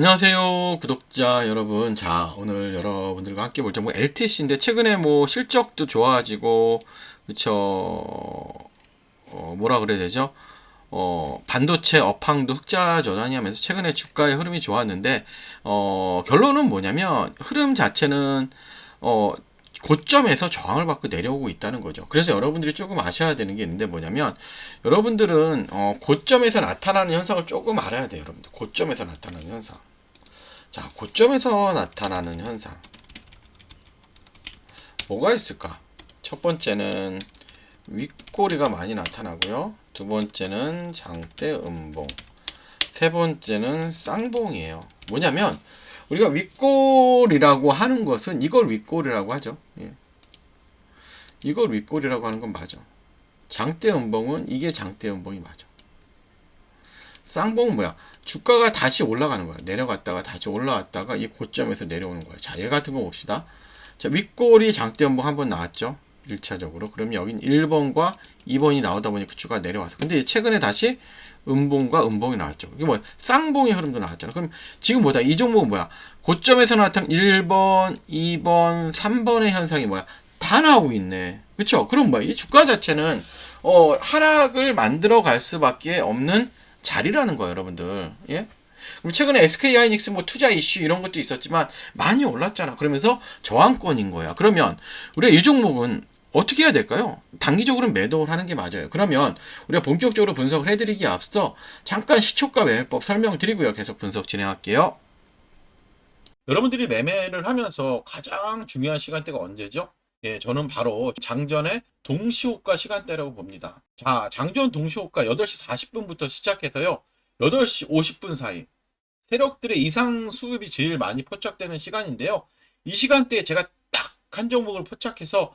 안녕하세요 구독자 여러분. 자 오늘 여러분들과 함께 볼 점은 LTC인데 최근에 뭐 실적도 좋아지고 그쵸 어, 뭐라 그래야 되죠? 어, 반도체 업황도 흑자 전환이 하면서 최근에 주가의 흐름이 좋았는데 어, 결론은 뭐냐면 흐름 자체는 어, 고점에서 저항을 받고 내려오고 있다는 거죠. 그래서 여러분들이 조금 아셔야 되는 게 있는데 뭐냐면 여러분들은 어, 고점에서 나타나는 현상을 조금 알아야 돼요. 여러분들 고점에서 나타나는 현상. 자, 고점에서 나타나는 현상. 뭐가 있을까? 첫 번째는 윗꼬리가 많이 나타나고요. 두 번째는 장대 음봉. 세 번째는 쌍봉이에요. 뭐냐면 우리가 윗골이라고 하는 것은 이걸 윗골이라고 하죠. 예. 이걸 윗골이라고 하는 건 맞아. 장대 음봉은 이게 장대 음봉이 맞아. 쌍봉은 뭐야? 주가가 다시 올라가는 거야. 내려갔다가 다시 올라왔다가 이 고점에서 내려오는 거야. 자, 얘 같은 거 봅시다. 자, 윗골이 장대 음봉 한번 나왔죠. 1차적으로. 그럼 여긴 1번과 2번이 나오다 보니 그 주가 내려왔어. 근데 최근에 다시 음봉과 음봉이 나왔죠. 이게 뭐 쌍봉의 흐름도 나왔잖아. 그럼 지금 뭐다? 이 종목은 뭐야? 고점에서 나타난 1번, 2번, 3번의 현상이 뭐야? 다 나오고 있네. 그쵸? 그럼 뭐야? 이 주가 자체는 어, 하락을 만들어 갈 수밖에 없는 자리라는 거예요, 여러분들. 예? 그럼 최근에 SK 하이닉스 뭐 투자 이슈 이런 것도 있었지만 많이 올랐잖아. 그러면서 저항권인 거야. 그러면 우리가 이 종목은 어떻게 해야 될까요? 단기적으로 매도를 하는 게 맞아요. 그러면 우리가 본격적으로 분석을 해드리기에 앞서 잠깐 시초가 매매법 설명드리고요. 계속 분석 진행할게요. 여러분들이 매매를 하면서 가장 중요한 시간대가 언제죠? 예, 저는 바로 장전의 동시호가 시간대라고 봅니다. 자, 장전 동시호가 8시 40분부터 시작해서요. 8시 50분 사이. 세력들의 이상 수급이 제일 많이 포착되는 시간인데요. 이 시간대에 제가 딱 한 종목을 포착해서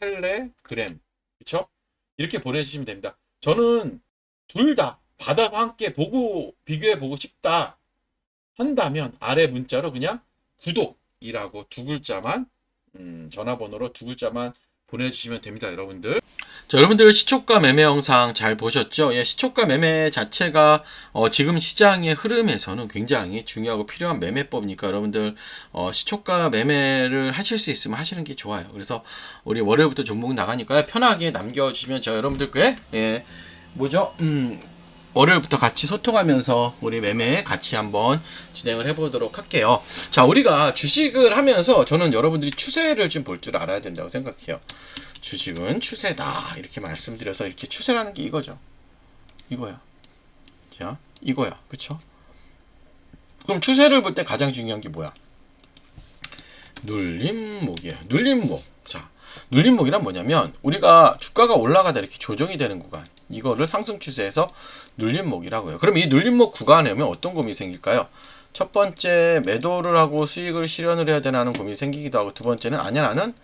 텔레그램, 그쵸? 이렇게 보내주시면 됩니다. 저는 둘다 받아서 함께 보고, 비교해 보고 싶다 한다면 아래 문자로 그냥 구독이라고 두 글자만 음, 전화번호로 두 글자만 보내주시면 됩니다, 여러분들. 자, 여러분들 시초가 매매 영상 잘 보셨죠? 예, 시초가 매매 자체가 어, 지금 시장의 흐름에서는 굉장히 중요하고 필요한 매매법이니까 여러분들 어, 시초가 매매를 하실 수 있으면 하시는 게 좋아요. 그래서 우리 월요일부터 종목 나가니까 편하게 남겨주시면 제가 여러분들 께 예, 뭐죠? 음, 월요일부터 같이 소통하면서 우리 매매 같이 한번 진행을 해보도록 할게요. 자, 우리가 주식을 하면서 저는 여러분들이 추세를 좀 볼 줄 알아야 된다고 생각해요. 주식은 추세다. 이렇게 말씀드려서 이렇게 추세라는 게 이거죠. 이거야. 자, 이거야. 그쵸? 그럼 추세를 볼 때 가장 중요한 게 뭐야? 눌림목이에요. 눌림목. 자, 눌림목이란 뭐냐면 우리가 주가가 올라가다 이렇게 조정이 되는 구간. 이거를 상승 추세에서 눌림목이라고요. 그럼 이 눌림목 구간에 오면 어떤 고민이 생길까요? 첫 번째 매도를 하고 수익을 실현을 해야 되나 하는 고민이 생기기도 하고 두 번째는 아니야 나는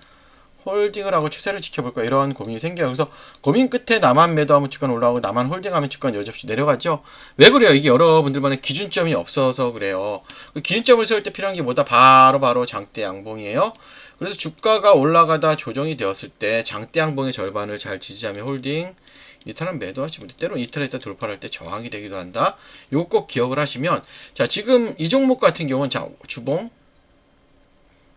홀딩을 하고 추세를 지켜볼 거야 이런 고민이 생겨요. 그래서 고민 끝에 나만 매도하면 주가는 올라가고 나만 홀딩하면 주가는 여지없이 내려가죠. 왜 그래요? 이게 여러분들만의 기준점이 없어서 그래요. 그 기준점을 세울 때 필요한 게 뭐다? 바로 바로 장대 양봉이에요. 그래서 주가가 올라가다 조정이 되었을 때 장대 양봉의 절반을 잘 지지하며 홀딩 이탈은 매도하시면 때로 이탈에 있다 돌파를 할때 저항이 되기도 한다. 요거 꼭 기억을 하시면 자 지금 이 종목 같은 경우는 자 주봉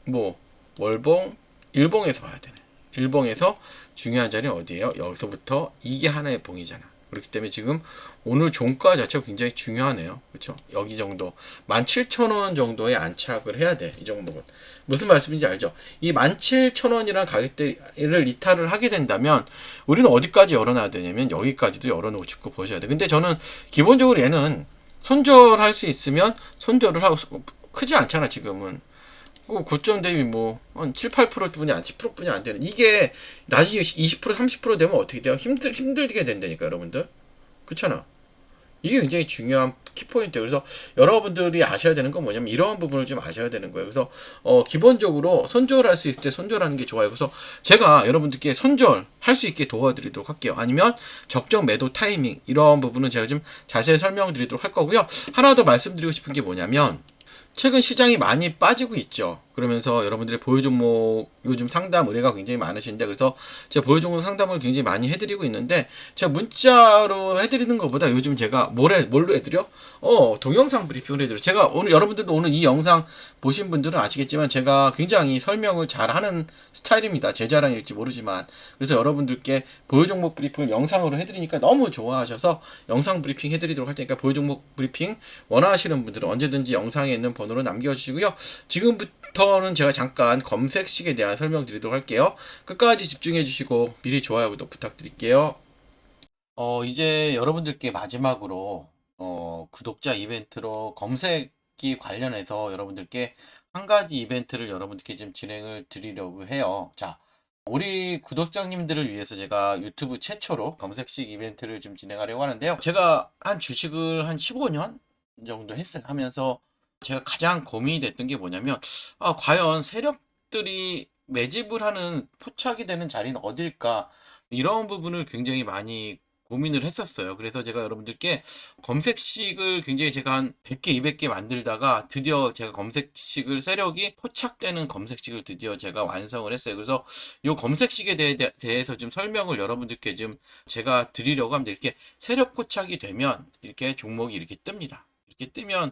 뭐 월봉 일봉에서 봐야 되네. 일봉에서 중요한 자리는 어디예요? 여기서부터 이게 하나의 봉이잖아. 그렇기 때문에 지금 오늘 종가 자체가 굉장히 중요하네요. 그렇죠? 여기 정도 17,000원 정도에 안착을 해야 돼. 이 종목은. 무슨 말씀인지 알죠? 이 17,000원이라는 가격대를 이탈을 하게 된다면 우리는 어디까지 열어놔야 되냐면 여기까지도 열어놓고 짚고 보셔야 돼. 근데 저는 기본적으로 얘는 손절할 수 있으면 손절을 하고 크지 않잖아 지금은. 그 고점 대비 뭐 한 7, 8%뿐이 안 10%뿐이 안 되는 이게 나중에 20% 30% 되면 어떻게 돼요? 힘들 힘들게 된다니까 여러분들. 그렇잖아. 이게 굉장히 중요한 키포인트. 그래서 여러분들이 아셔야 되는 건 뭐냐면 이러한 부분을 좀 아셔야 되는 거예요. 그래서 어 기본적으로 손절할 수 있을 때 손절하는 게 좋아요. 그래서 제가 여러분들께 손절 할 수 있게 도와드리도록 할게요. 아니면 적정 매도 타이밍 이러한 부분은 제가 좀 자세히 설명드리도록 할 거고요. 하나 더 말씀드리고 싶은 게 뭐냐면 최근 시장이 많이 빠지고 있죠. 그러면서 여러분들의 보유 종목 요즘 상담 의뢰가 굉장히 많으신데 그래서 제가 보유 종목 상담을 굉장히 많이 해드리고 있는데 제가 문자로 해드리는 것보다 요즘 제가 뭘 해, 뭘로 해드려? 어 동영상 브리핑을 해드려. 제가 오늘 여러분들도 오늘 이 영상 보신 분들은 아시겠지만 제가 굉장히 설명을 잘하는 스타일입니다. 제 자랑일지 모르지만 그래서 여러분들께 보유 종목 브리핑을 영상으로 해드리니까 너무 좋아하셔서 영상 브리핑 해드리도록 할 테니까 보유 종목 브리핑 원하시는 분들은 언제든지 영상에 있는 번호로 남겨주시고요. 지금부터 는 제가 잠깐 검색식에 대한 설명 드리도록 할게요. 끝까지 집중해 주시고 미리 좋아요 구독 부탁드릴게요. 어 이제 여러분들께 마지막으로 어 구독자 이벤트로 검색기 관련해서 여러분들께 한 가지 이벤트를 여러분들께 좀 진행을 드리려고 해요. 자, 우리 구독자님들을 위해서 제가 유튜브 최초로 검색식 이벤트를 좀 진행하려고 하는데요. 제가 한 주식을 한 15년 정도 했을 하면서 제가 가장 고민이 됐던 게 뭐냐면 아, 과연 세력들이 매집을 하는 포착이 되는 자리는 어딜까 이런 부분을 굉장히 많이 고민을 했었어요. 그래서 제가 여러분들께 검색식을 굉장히 제가 한 100개, 200개 만들다가 드디어 제가 검색식을 세력이 포착되는 검색식을 드디어 제가 완성을 했어요. 그래서 이 검색식에 대해, 대해서 좀 설명을 여러분들께 좀 제가 드리려고 합니다. 이렇게 세력 포착이 되면 이렇게 종목이 이렇게 뜹니다. 이렇게 뜨면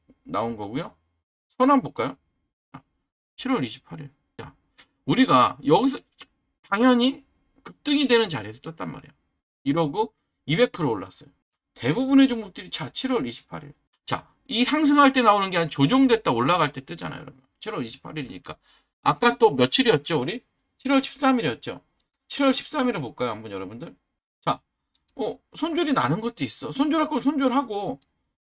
나온 거고요. 선언 볼까요? 7월 28일. 자, 우리가 여기서 당연히 급등이 되는 자리에서 떴단 말이야. 이러고 200% 올랐어요. 대부분의 종목들이 자 7월 28일. 자, 이 상승할 때 나오는 게 아니라 조정됐다 올라갈 때 뜨잖아요, 여러분. 7월 28일이니까. 아까 또 며칠이었죠, 우리? 7월 13일이었죠. 7월 13일을 볼까요, 한번 여러분들? 자, 어, 손절이 나는 것도 있어. 손절할 거 손절하고